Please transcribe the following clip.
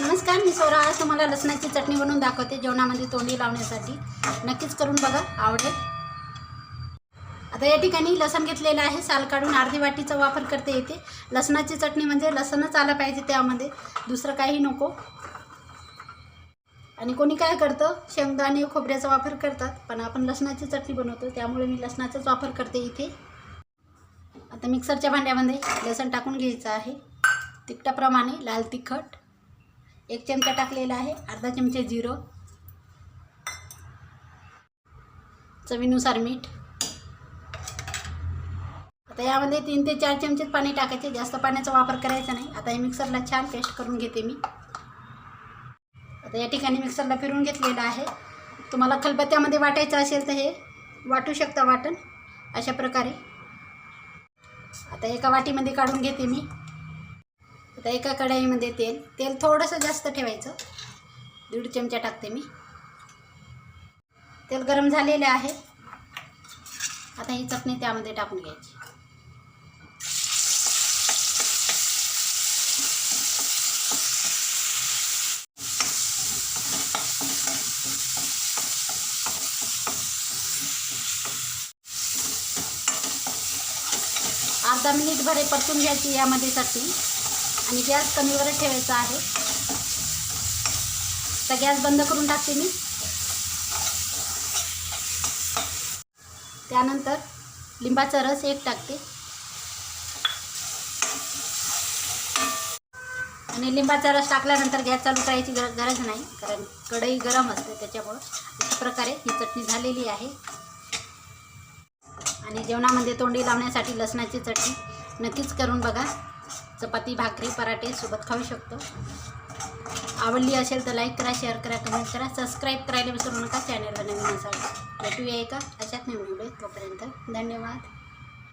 नमस्कार मी सोरा आज तुम्हाला लसणाची चटणी बनवून दाखवते जेवणामध्ये तोंडी लावण्यासाठी. नक्कीच करून बघा आवडेल. आता या ठिकाणी लसण घेतलेलं आहे साल काढून अर्धी वाटीचा वापर करते येते लसणाची चटणी म्हणजे लसणच आलं पाहिजे त्यामध्ये. दुसरं काही नको. आणि कोणी काय करतं शेंगदाणे खोबऱ्याचा वापर करतात पण आपण लसणाची चटणी बनवतो त्यामुळे मी लसणाचाच वापर करते इथे. आता मिक्सरच्या भांड्यामध्ये लसण टाकून घ्यायचं आहे. तिखटाप्रमाणे लाल तिखट. एक चमचा टाकलेला आहे अर्धा चमचे जिरो. चवीनुसार मीठ. आता यामध्ये तीन ते चार चमचे पाणी टाकायचे जास्त पाण्याचा वापर करायचा नाही. आता हे मिक्सरला छान पेस्ट करून घेते मी. आता या ठिकाणी मिक्सरला फिरून घेतलेलं आहे. तुम्हाला खलबत्त्यामध्ये वाटायचं असेल तर हे वाटू शकता वाटण अशा प्रकारे. आता एका वाटीमध्ये काढून घेते मी. आता एका कढाईमध्ये तेल तेल थोडंसं जास्त ठेवायचं. दीड चमचा टाकते मी. तेल गरम झालेले आहे. आता ही चटणी त्यामध्ये टाकून घ्यायची. अर्धा मिनिट भरे परतून घ्यायची यामध्ये चटणी. आणि गॅस कमीवरच ठेवायचा आहे. तर गॅस बंद करून टाकते मी. त्यानंतर लिंबाचा रस एक टाकते. आणि लिंबाचा रस टाकल्यानंतर गॅस चालू करायची गर गरज नाही कारण कढई गरम असते त्याच्यामुळं अशा प्रकारे ही चटणी झालेली आहे. आणि जेवणामध्ये तोंडी लावण्यासाठी लसणाची चटणी नक्कीच करून बघा. चपाती भाकरी पराठे सोबत खाऊ शकतो. आवडली असेल तर लाईक करा शेअर करा कमेंट करा. सबस्क्राईब करायला विसरू नका. चॅनलला नवीन असावं भेटूया एका अशाच नवीन व्हिडिओ तोपर्यंत. धन्यवाद.